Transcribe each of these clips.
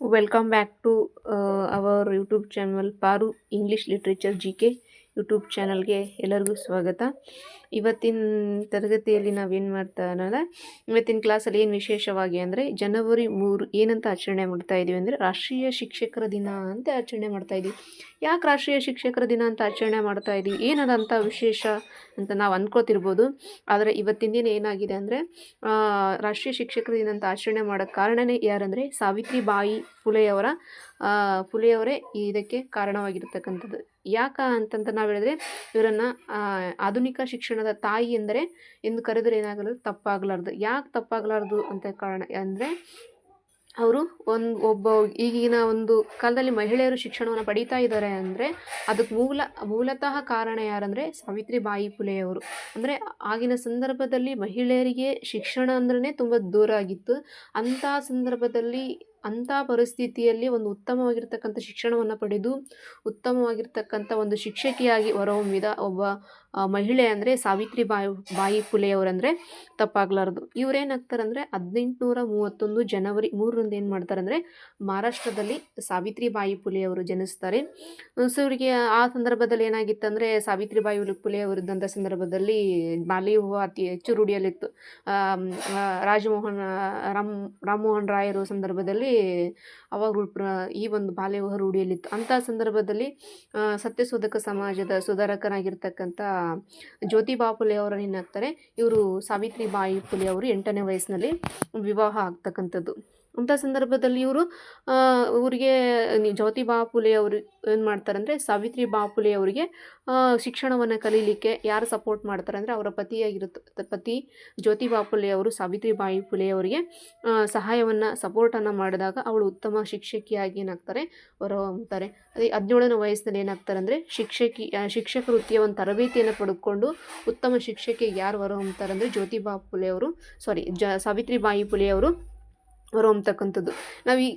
Welcome back to uh, our YouTube channel Paru English Literature GK. YouTube ಚಾನಲ್ಗೆ ಎಲ್ಲರಿಗೂ ಸ್ವಾಗತ. ಇವತ್ತಿನ ತರಗತಿಯಲ್ಲಿ ನಾವೇನು ಮಾಡ್ತಾ ಅನ್ನೋದು ಇವತ್ತಿನ ಕ್ಲಾಸಲ್ಲಿ ಏನು ವಿಶೇಷವಾಗಿ ಅಂದರೆ ಜನವರಿ ಮೂರು ಏನಂತ ಆಚರಣೆ ಮಾಡ್ತಾ ಇದ್ದೀವಿ ಅಂದರೆ ರಾಷ್ಟ್ರೀಯ ಶಿಕ್ಷಕರ ದಿನ ಅಂತ ಆಚರಣೆ ಮಾಡ್ತಾ ಇದ್ದೀವಿ ಯಾಕೆ ರಾಷ್ಟ್ರೀಯ ಶಿಕ್ಷಕರ ದಿನ ಅಂತ ಆಚರಣೆ ಮಾಡ್ತಾ ಇದ್ದೀವಿ ಏನದಂಥ ವಿಶೇಷ ಅಂತ ನಾವು ಅಂದ್ಕೋತಿರ್ಬೋದು ಆದರೆ ಇವತ್ತಿನ ದಿನ ಏನಾಗಿದೆ ಅಂದರೆ ರಾಷ್ಟ್ರೀಯ ಶಿಕ್ಷಕರ ದಿನ ಅಂತ ಆಚರಣೆ ಮಾಡೋಕ್ಕೆ ಕಾರಣವೇ ಯಾರಂದರೆ ಸಾವಿತ್ರಿಬಾಯಿ ಫುಲೆಯವರ ಆ, ಫುಲೆಯವರೇ ಇದಕ್ಕೆ ಕಾರಣವಾಗಿರ್ತಕ್ಕಂಥದ್ದು. ಯಾಕ ಅಂತಂತ ನಾವು ಹೇಳಿದ್ರೆ, ಇವರನ್ನು ಆಧುನಿಕ ಶಿಕ್ಷಣದ ತಾಯಿ ಎಂದರೆ ಎಂದು ಕರೆದರೆ ಏನಾಗಲ್ಲ, ತಪ್ಪಾಗಲಾರ್ದು. ಯಾಕೆ ತಪ್ಪಾಗಲಾರ್ದು ಅಂತ ಕಾರಣ ಅಂದರೆ, ಅವರು ಒಂದು, ಒಬ್ಬ ಈಗಿನ ಒಂದು ಕಾಲದಲ್ಲಿ ಮಹಿಳೆಯರು ಶಿಕ್ಷಣವನ್ನು ಪಡೀತಾ ಇದ್ದಾರೆ ಅಂದರೆ ಅದಕ್ಕೆ ಮೂಲ, ಮೂಲತಃ ಕಾರಣ ಯಾರಂದರೆ ಸಾವಿತ್ರಿಬಾಯಿ ಪುಲೆಯವರು ಅಂದರೆ ಆಗಿನ ಸಂದರ್ಭದಲ್ಲಿ ಮಹಿಳೆಯರಿಗೆ ಶಿಕ್ಷಣ ಅಂದ್ರೇ ತುಂಬ ದೂರ ಆಗಿತ್ತು. ಅಂಥ ಸಂದರ್ಭದಲ್ಲಿ ಅಂಥ ಪರಿಸ್ಥಿತಿಯಲ್ಲಿ ಒಂದು ಉತ್ತಮವಾಗಿರ್ತಕ್ಕಂಥ ಶಿಕ್ಷಣವನ್ನು ಪಡೆದು ಉತ್ತಮವಾಗಿರ್ತಕ್ಕಂಥ ಒಂದು ಶಿಕ್ಷಕಿಯಾಗಿ ಹೊರಹೊಮ್ಮಿದ ಒಬ್ಬ ಮಹಿಳೆ ಅಂದರೆ ಸಾವಿತ್ರಿ ಬಾಯಿ ಫುಲೆಯವರಂದರೆ ತಪ್ಪಾಗಲಾರ್ದು. ಇವರೇನಾಗ್ತಾರಂದರೆ ಹದಿನೆಂಟುನೂರ ಮೂವತ್ತೊಂದು ಜನವರಿ ಮೂರರಿಂದ ಏನು ಮಾಡ್ತಾರಂದರೆ ಮಹಾರಾಷ್ಟ್ರದಲ್ಲಿ ಸಾವಿತ್ರಿ ಬಾಯಿ ಫುಲೆಯವರು ಜನಿಸ್ತಾರೆ. ಸೊ ಇವರಿಗೆ ಆ ಸಂದರ್ಭದಲ್ಲಿ ಏನಾಗಿತ್ತಂದರೆ ಸಾವಿತ್ರಿಬಾಯಿ ಬಾಯಿ ಅವರಿದ್ದಂಥ ಸಂದರ್ಭದಲ್ಲಿ ಬಾಲಿ ವಿವಾಹ ಅತಿ ಹೆಚ್ಚು ರೂಢಿಯಲ್ಲಿತ್ತು. ರಾಜಮೋಹನ್, ರಾಮ್, ರಾಮಮೋಹನ್ ರಾಯರು ಸಂದರ್ಭದಲ್ಲಿ ಅವಾಗ ಈ ಒಂದು ಬಾಲ್ಯ ವಿವಾಹ ರೂಢಿಯಲ್ಲಿತ್ತು. ಅಂಥ ಸಂದರ್ಭದಲ್ಲಿ ಸತ್ಯಶೋಧಕ ಸಮಾಜದ ಸುಧಾರಕನಾಗಿರ್ತಕ್ಕಂಥ ಜ್ಯೋತಿಬಾ ಫುಲೆ ಅವರನ್ನು ಏನಾಗ್ತಾರೆ ಇವರು ಸಾವಿತ್ರಿಬಾಯಿ ಫುಲೆ ಅವರು ಎಂಟನೇ ವಯಸ್ಸಿನಲ್ಲಿ ವಿವಾಹ ಆಗ್ತಕ್ಕಂಥದ್ದು. ಅಂಥ ಸಂದರ್ಭದಲ್ಲಿ ಇವರು ಇವರಿಗೆ ಜ್ಯೋತಿ ಫುಲೆ ಅವರು ಏನು ಮಾಡ್ತಾರಂದರೆ, ಸಾವಿತ್ರಿ ಬಾಪುಲೆ ಅವರಿಗೆ ಶಿಕ್ಷಣವನ್ನು ಕಲೀಲಿಕ್ಕೆ ಯಾರು ಸಪೋರ್ಟ್ ಮಾಡ್ತಾರೆ ಅಂದರೆ ಅವರ ಪತಿಯಾಗಿರುತ್ತ ಪತಿ ಜ್ಯೋತಿ ಫುಲೆ ಅವರು ಸಾವಿತ್ರಿಬಾಯಿ ಫುಲೆ ಅವರಿಗೆ ಸಹಾಯವನ್ನು ಸಪೋರ್ಟನ್ನು ಮಾಡಿದಾಗ ಅವಳು ಉತ್ತಮ ಶಿಕ್ಷಕಿಯಾಗಿ ಏನಾಗ್ತಾರೆ ಹೊರಹೊಮ್ಮುತ್ತಾರೆ ಅದೇ ಹದಿನೇಳನೇ ವಯಸ್ಸಿನಲ್ಲಿ ಏನಾಗ್ತಾರೆ ಅಂದರೆ ಶಿಕ್ಷಕಿ ಶಿಕ್ಷಕ ವೃತ್ತಿಯ ಒಂದು ತರಬೇತಿಯನ್ನು ಪಡೆದುಕೊಂಡು ಉತ್ತಮ ಶಿಕ್ಷಕಿಗೆ ಯಾರು ಹೊರಹೊಮ್ಮುತ್ತಾರೆ ಅಂದರೆ ಜ್ಯೋತಿ ಬಾಪುಲೆ ಅವರು ಸಾರಿ ಜ ಸಾವಿತ್ರಿಬಾಯಿ ಫುಲೆ ಅವರು ಹೊರಹೊಮ್ಮತಕ್ಕಂಥದ್ದು ನಾವು ಈ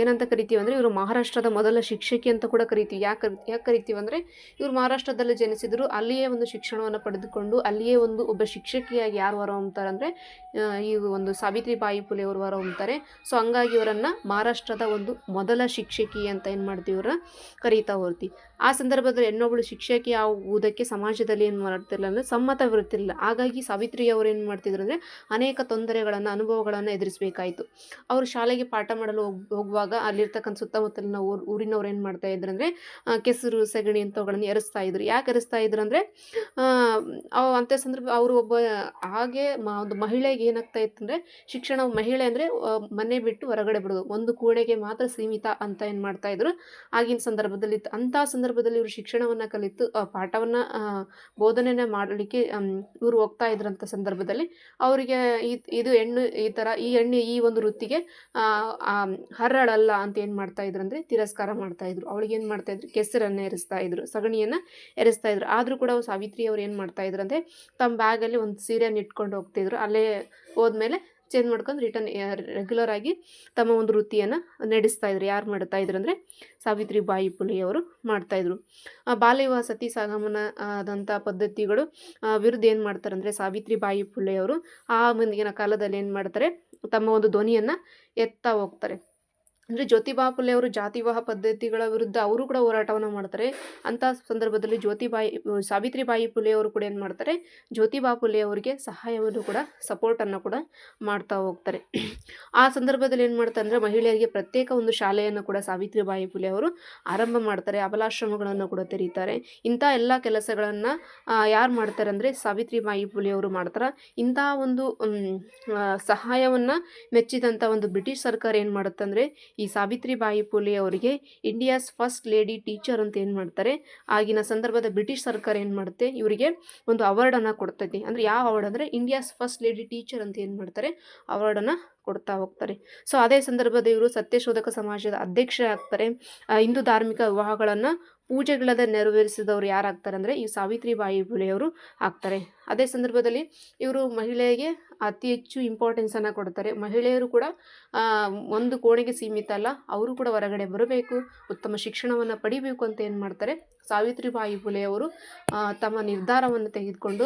ಏನಂತ ಕರಿತೀವಿ ಅಂದರೆ ಇವರು ಮಹಾರಾಷ್ಟ್ರದ ಮೊದಲ ಶಿಕ್ಷಕಿ ಅಂತ ಕೂಡ ಕರಿತೀವಿ. ಯಾಕೆ ಯಾಕೆ ಕರಿತೀವಿ ಅಂದರೆ ಇವರು ಮಹಾರಾಷ್ಟ್ರದಲ್ಲಿ ಜನಿಸಿದ್ರು. ಅಲ್ಲಿಯೇ ಒಂದು ಶಿಕ್ಷಣವನ್ನು ಪಡೆದುಕೊಂಡು ಅಲ್ಲಿಯೇ ಒಂದು ಒಬ್ಬ ಶಿಕ್ಷಕಿಯಾಗಿ ಯಾರು ಹೊರಹೊಮ್ಮತಾರೆ ಅಂದರೆ ಈ ಒಂದು ಸಾವಿತ್ರಿಬಾಯಿ ಪುಲೆ ಅವರು ಹೊರಹೊಮ್ಮತಾರೆ ಸೊ, ಹಂಗಾಗಿ ಇವರನ್ನು ಮಹಾರಾಷ್ಟ್ರದ ಒಂದು ಮೊದಲ ಶಿಕ್ಷಕಿ ಅಂತ ಏನು ಮಾಡ್ತೀವಿ ಇವ್ರನ್ನ ಕರೀತಾ ಹೋಗ್ತೀವಿ ಆ ಸಂದರ್ಭದಲ್ಲಿ ಹೆಣ್ಣೊಬ್ಳು ಶಿಕ್ಷಕಿ ಆಗುವುದಕ್ಕೆ ಸಮಾಜದಲ್ಲಿ ಏನು ಮಾಡ್ತಿರಲಿಲ್ಲ ಅಂದರೆ ಸಮ್ಮತವಿರುತ್ತಿರಲಿಲ್ಲ ಹಾಗಾಗಿ ಸಾವಿತ್ರಿ ಅವರು ಏನು ಮಾಡ್ತಿದ್ರು ಅಂದರೆ ಅನೇಕ ತೊಂದರೆಗಳನ್ನು, ಅನುಭವಗಳನ್ನು ಎದುರಿಸಬೇಕಾಯಿತು. ಅವರು ಶಾಲೆಗೆ ಪಾಠ ಮಾಡಲು ಹೋಗ್, ಹೋಗುವಾಗ ಅಲ್ಲಿರ್ತಕ್ಕಂಥ ಸುತ್ತಮುತ್ತಲಿನ ಊರು, ಊರಿನವ್ರು ಏನು ಮಾಡ್ತಾ ಇದ್ರು ಅಂದರೆ ಕೆಸರು, ಸೆಗಣಿ ಅಂಥವುಗಳನ್ನು ಎರಸ್ತಾ ಇದ್ರು. ಯಾಕೆ ಎರಸ್ತಾ ಇದ್ರು ಅಂದರೆ ಅಂಥ ಸಂದರ್ಭ ಅವರು ಒಬ್ಬ ಹಾಗೆ ಒಂದು ಮಹಿಳೆಗೆ ಏನಾಗ್ತಾ ಇತ್ತು ಅಂದರೆ, ಶಿಕ್ಷಣ ಮಹಿಳೆ ಅಂದರೆ ಮನೆ ಬಿಟ್ಟು ಹೊರಗಡೆ ಬಿಡೋದು. ಒಂದು ಕೋಣೆಗೆ ಮಾತ್ರ ಸೀಮಿತ ಅಂತ ಏನು ಮಾಡ್ತಾ ಇದ್ರು. ಆಗಿನ ಸಂದರ್ಭದಲ್ಲಿ ಅಂಥ ಸಂದರ್ಭದಲ್ಲಿ ಇವರು ಶಿಕ್ಷಣವನ್ನು ಕಲಿತು ಪಾಠವನ್ನು ಬೋಧನೆನ ಮಾಡಲಿಕ್ಕೆ ಇವರು ಹೋಗ್ತಾ ಇದ್ರಂಥ ಸಂದರ್ಭದಲ್ಲಿ ಅವರಿಗೆ ಈ- ಇದು ಹೆಣ್ಣು ಈ ಥರ ಈ ಹೆಣ್ಣು ಈ ಒಂದು ವೃತ್ತಿಗೆ ಆ, ಅಂತ ಏನು ಮಾಡ್ತಾ ಇದ್ರು ಅಂದರೆ ತಿರಸ್ಕಾರ ಮಾಡ್ತಾ ಇದ್ರು. ಅವಳಿಗೆ ಏನು ಮಾಡ್ತಾ ಇದ್ರು? ಕೆಸರನ್ನು ಎರಸ್ತಾ ಇದ್ರು ಸಗಣಿಯನ್ನು ಎರಿಸ್ತಾ ಇದ್ರು. ಆದರೂ ಕೂಡ ಸಾವಿತ್ರಿ ಅವ್ರು ಏನು ಮಾಡ್ತಾ ಇದ್ರು ಅಂದರೆ ತಮ್ಮ ಬ್ಯಾಗಲ್ಲಿ ಒಂದು ಸೀರೆಯನ್ನು ಇಟ್ಕೊಂಡು ಹೋಗ್ತಿದ್ರು ಅಲ್ಲೇ ಹೋದ್ಮೇಲೆ ಚೇಂಜ್ ಮಾಡ್ಕೊಂಡು ರಿಟರ್ನ್ ರೆಗ್ಯುಲರ್ ಆಗಿ ತಮ್ಮ ಒಂದು ವೃತ್ತಿಯನ್ನು ನಡೆಸ್ತಾ ಇದ್ರು. ಯಾರು ಮಾಡ್ತಾ ಇದ್ರು ಅಂದರೆ ಸಾವಿತ್ರಿ ಬಾಯಿ ಫುಲೆಯವರು ಮಾಡ್ತಾಯಿದ್ರು ಬಾಲ್ಯ ವಿವಾಹ ಸತಿ ಸಾಗಮನ ಆದಂಥ ಪದ್ಧತಿಗಳು ವಿರುದ್ಧ ಏನು ಮಾಡ್ತಾರೆ ಅಂದರೆ ಸಾವಿತ್ರಿ ಬಾಯಿ ಫುಲೆಯವರು ಆ ಮುಂದಿನ ಕಾಲದಲ್ಲಿ ಏನು ಮಾಡ್ತಾರೆ? ತಮ್ಮ ಒಂದು ಧ್ವನಿಯನ್ನು ಎತ್ತಾ ಹೋಗ್ತಾರೆ. ಅಂದರೆ ಜ್ಯೋತಿಬಾ ಫುಲೆ ಅವರು ಜಾತಿ ವಿವಾಹ ಪದ್ಧತಿಗಳ ವಿರುದ್ಧ ಅವರು ಕೂಡ ಹೋರಾಟವನ್ನು ಮಾಡ್ತಾರೆ. ಅಂಥ ಸಂದರ್ಭದಲ್ಲಿ ಜ್ಯೋತಿಬಾಯಿ ಸಾವಿತ್ರಿಬಾಯಿ ಫುಲೆ ಅವರು ಕೂಡ ಏನು ಮಾಡ್ತಾರೆ ಜ್ಯೋತಿಬಾ ಫುಲೆ ಅವರಿಗೆ ಸಹಾಯವನ್ನು ಕೂಡ ಸಪೋರ್ಟನ್ನು ಕೂಡ ಮಾಡ್ತಾ ಹೋಗ್ತಾರೆ. ಆ ಸಂದರ್ಭದಲ್ಲಿ ಏನು ಮಾಡ್ತಾರೆ ಅಂದರೆ ಮಹಿಳೆಯರಿಗೆ ಪ್ರತ್ಯೇಕ ಒಂದು ಶಾಲೆಯನ್ನು ಕೂಡ ಸಾವಿತ್ರಿಬಾಯಿ ಫುಲೆ ಅವರು ಆರಂಭ ಮಾಡ್ತಾರೆ, ಅಬಲಾಶ್ರಮಗಳನ್ನು ಕೂಡ ತೆರೀತಾರೆ. ಇಂಥ ಎಲ್ಲ ಕೆಲಸಗಳನ್ನು ಯಾರು ಮಾಡ್ತಾರೆ ಅಂದರೆ ಸಾವಿತ್ರಿಬಾಯಿ ಫುಲೆ ಅವರು ಮಾಡ್ತಾರೆ. ಇಂಥ ಒಂದು ಸಹಾಯವನ್ನು ಮೆಚ್ಚಿದಂಥ ಒಂದು ಬ್ರಿಟಿಷ್ ಸರ್ಕಾರ ಏನು ಮಾಡುತ್ತೆ ಅಂದರೆ ಈ ಸಾವಿತ್ರಿಬಾಯಿ ಪುಲೆ ಅವರಿಗೆ ಇಂಡಿಯಾಸ್ ಫಸ್ಟ್ ಲೇಡಿ ಟೀಚರ್ ಅಂತ ಏನು ಮಾಡ್ತಾರೆ ಆಗಿನ ಸಂದರ್ಭದ ಬ್ರಿಟಿಷ್ ಸರ್ಕಾರ ಏನು ಮಾಡುತ್ತೆ ಇವರಿಗೆ ಒಂದು ಅವಾರ್ಡನ್ನು ಕೊಡ್ತೈತಿ. ಅಂದರೆ ಯಾವ ಅವಾರ್ಡ್ ಅಂದರೆ ಇಂಡಿಯಾಸ್ ಫಸ್ಟ್ ಲೇಡಿ ಟೀಚರ್ ಅಂತ ಏನು ಮಾಡ್ತಾರೆ ಅವಾರ್ಡನ್ನು ಕೊಡ್ತಾ ಹೋಗ್ತಾರೆ. ಸೊ ಅದೇ ಸಂದರ್ಭದ ಇವರು ಸತ್ಯಶೋಧಕ ಸಮಾಜದ ಅಧ್ಯಕ್ಷ ಆಗ್ತಾರೆ. ಆ, ಹಿಂದೂ ಧಾರ್ಮಿಕ ವಿವಾಹಗಳನ್ನು ಪೂಜೆಗಳದ ನೆರವೇರಿಸಿದವರು ಯಾರಾಗ್ತಾರೆ ಅಂದರೆ ಈ ಸಾವಿತ್ರಿಬಾಯಿ ಫುಲೆಯವರು ಆಗ್ತಾರೆ. ಅದೇ ಸಂದರ್ಭದಲ್ಲಿ ಇವರು ಮಹಿಳೆಗೆ ಅತಿ ಹೆಚ್ಚು ಇಂಪಾರ್ಟೆನ್ಸನ್ನು ಕೊಡ್ತಾರೆ. ಮಹಿಳೆಯರು ಕೂಡ ಒಂದು ಕೋಣೆಗೆ ಸೀಮಿತ ಅಲ್ಲ, ಅವರು ಕೂಡ ಹೊರಗಡೆ ಬರಬೇಕು, ಉತ್ತಮ ಶಿಕ್ಷಣವನ್ನು ಪಡಿಬೇಕು ಅಂತ ಏನು ಮಾಡ್ತಾರೆ? ಸಾವಿತ್ರಿಬಾಯಿ ಫುಲೆಯವರು ತಮ್ಮ ನಿರ್ಧಾರವನ್ನು ತೆಗೆದುಕೊಂಡು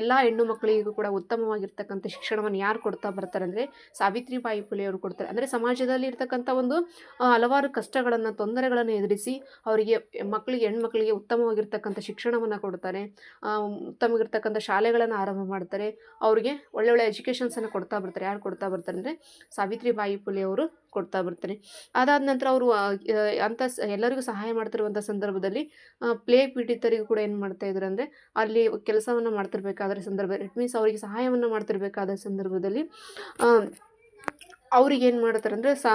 ಎಲ್ಲ ಹೆಣ್ಣು ಮಕ್ಕಳಿಗೂ ಕೂಡ ಉತ್ತಮವಾಗಿರ್ತಕ್ಕಂಥ ಶಿಕ್ಷಣವನ್ನು ಯಾರು ಕೊಡ್ತಾ ಬರ್ತಾರೆ ಅಂದರೆ ಸಾವಿತ್ರಿಬಾಯಿ ಫುಲೆ ಅವರು ಕೊಡ್ತಾರೆ. ಅಂದರೆ ಸಮಾಜದಲ್ಲಿ ಇರ್ತಕ್ಕಂಥ ಒಂದು ಹಲವಾರು ಕಷ್ಟಗಳನ್ನು, ತೊಂದರೆಗಳನ್ನು ಎದುರಿಸಿ ಅವರಿಗೆ ಮಕ್ಕಳಿಗೆ ಹೆಣ್ಮಕ್ಳಿಗೆ ಉತ್ತಮವಾಗಿರ್ತಕ್ಕಂಥ ಶಿಕ್ಷಣವನ್ನು ಕೊಡ್ತಾರೆ. ಉತ್ತಮವಾಗಿರ್ತಕ್ಕಂಥ ಶಾಲೆಗಳನ್ನು ಆರಂಭ ಮಾಡ್ತಾರೆ. ಅವರಿಗೆ ಒಳ್ಳೊಳ್ಳೆ ಎಜುಕೇಷನ್ಸನ್ನು ಕೊಡ್ತಾ ಬರ್ತಾರೆ. ಯಾರು ಕೊಡ್ತಾ ಬರ್ತಾರೆ ಅಂದರೆ ಸಾವಿತ್ರಿಬಾಯಿ ಫುಲೆ ಅವರು ಕೊಡ್ತಾ ಬರ್ತಾರೆ. ಅದಾದ ನಂತರ ಅವರು ಅಂಥ ಎಲ್ಲರಿಗೂ ಸಹಾಯ ಮಾಡ್ತಿರುವಂಥ ಸಂದರ್ಭದಲ್ಲಿ ಪ್ಲೇ ಪೀಡಿತರಿಗೂ ಕೂಡ ಏನು ಮಾಡ್ತಾ ಇದ್ರು ಅಂದರೆ, ಅಲ್ಲಿ ಕೆಲಸವನ್ನು ಮಾಡ್ತಿರ್ಬೇಕಾದ್ರೆ ಸಂದರ್ಭ ಇಟ್ ಮೀನ್ಸ್ ಅವರಿಗೆ ಸಹಾಯವನ್ನು ಮಾಡ್ತಿರ್ಬೇಕಾದ ಸಂದರ್ಭದಲ್ಲಿ ಅವ್ರಿಗೆ ಏನು ಮಾಡ್ತಾರೆ ಅಂದರೆ ಸಾ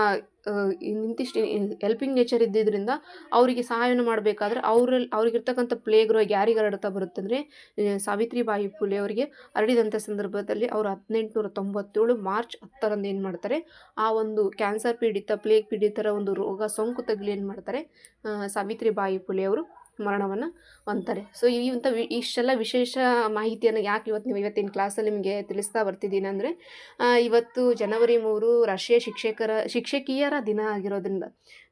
ಇಂತಿಷ್ಟು ಹೆಲ್ಪಿಂಗ್ ನೇಚರ್ ಇದ್ದಿದ್ದರಿಂದ ಅವರಿಗೆ ಸಹಾಯವನ್ನು ಮಾಡಬೇಕಾದ್ರೆ ಅವರಲ್ಲಿ ಅವ್ರಿಗಿರ್ತಕ್ಕಂಥ ಪ್ಲೇಗ್ ರೋಗ ಯಾರಿಗೆ ಹರಡ್ತಾ ಬರುತ್ತೆ ಅಂದರೆ ಸಾವಿತ್ರಿಬಾಯಿ ಫುಲೆ ಅವರಿಗೆ ಹರಡಿದಂಥ ಸಂದರ್ಭದಲ್ಲಿ ಅವರು ಹದಿನೆಂಟುನೂರ ತೊಂಬತ್ತೇಳು ಮಾರ್ಚ್ ಹತ್ತರಂದು ಏನು ಮಾಡ್ತಾರೆ, ಆ ಒಂದು ಕ್ಯಾನ್ಸರ್ ಪೀಡಿತ ಪ್ಲೇಗ್ ಪೀಡಿತರ ಒಂದು ರೋಗ ಸೋಂಕು ತಗಲಿ ಏನು ಮಾಡ್ತಾರೆ ಸಾವಿತ್ರಿ ಸಾವಿತ್ರಿಬಾಯಿ ಫುಲೆ ಅವರು ಮರಣವನ್ನು ಹೊಂದ್ತಾರೆ ಸೊ ಇಂಥ ವಿ, ಇಷ್ಟೆಲ್ಲ ವಿಶೇಷ ಮಾಹಿತಿಯನ್ನು ಯಾಕೆ ಇವತ್ತು ನೀವು ಇವತ್ತಿನ ಕ್ಲಾಸಲ್ಲಿ ನಿಮಗೆ ತಿಳಿಸ್ತಾ ಬರ್ತಿದ್ದೀನಿ ಅಂದರೆ ಇವತ್ತು ಜನವರಿ ಮೂರು ರಾಷ್ಟ್ರೀಯ ಶಿಕ್ಷಕರ, ಶಿಕ್ಷಕಿಯರ ದಿನ ಆಗಿರೋದ್ರಿಂದ.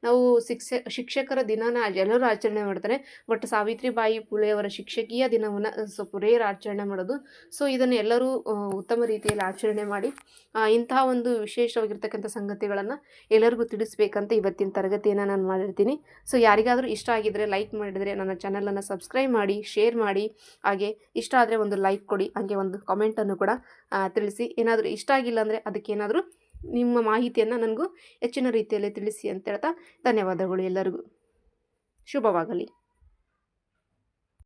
ನಾವು ಶಿಕ್ಷ, ಶಿಕ್ಷಕರ ದಿನನ ಎಲ್ಲರೂ ಆಚರಣೆ ಮಾಡ್ತಾರೆ. ಬಟ್ ಸಾವಿತ್ರಿಬಾಯಿ ಪುಳೆಯವರ ಶಿಕ್ಷಕಿಯ ದಿನವನ್ನು, ಸೊ ಪುರೇರ ಆಚರಣೆ ಮಾಡೋದು. ಸೊ ಇದನ್ನು ಎಲ್ಲರೂ ಉತ್ತಮ ರೀತಿಯಲ್ಲಿ ಆಚರಣೆ ಮಾಡಿ ಇಂತಹ ಒಂದು ವಿಶೇಷವಾಗಿರ್ತಕ್ಕಂಥ ಸಂಗತಿಗಳನ್ನು ಎಲ್ಲರಿಗೂ ತಿಳಿಸ್ಬೇಕಂತ ಇವತ್ತಿನ ತರಗತಿಯನ್ನು ನಾನು ಮಾಡಿರ್ತೀನಿ. ಸೊ ಯಾರಿಗಾದರೂ ಇಷ್ಟ ಆಗಿದ್ದರೆ ಲೈಕ್ ಮಾಡಿದರೆ ನನ್ನ ಚಾನಲನ್ನು ಸಬ್ಸ್ಕ್ರೈಬ್ ಮಾಡಿ, ಶೇರ್ ಮಾಡಿ, ಹಾಗೆ ಇಷ್ಟ ಆದರೆ ಒಂದು ಲೈಕ್ ಕೊಡಿ, ಹಾಗೆ ಒಂದು ಕಾಮೆಂಟನ್ನು ಕೂಡ ತಿಳಿಸಿ. ಏನಾದರೂ ಇಷ್ಟ ಆಗಿಲ್ಲ ಅಂದರೆ ಅದಕ್ಕೇನಾದರೂ ನಿಮ್ಮ ಮಾಹಿತಿಯನ್ನು ನನಗೂ ಹೆಚ್ಚಿನ ರೀತಿಯಲ್ಲಿ ತಿಳಿಸಿ ಅಂತ ಹೇಳ್ತಾ ಧನ್ಯವಾದಗಳು ಎಲ್ಲರಿಗೂ. ಶುಭವಾಗಲಿ.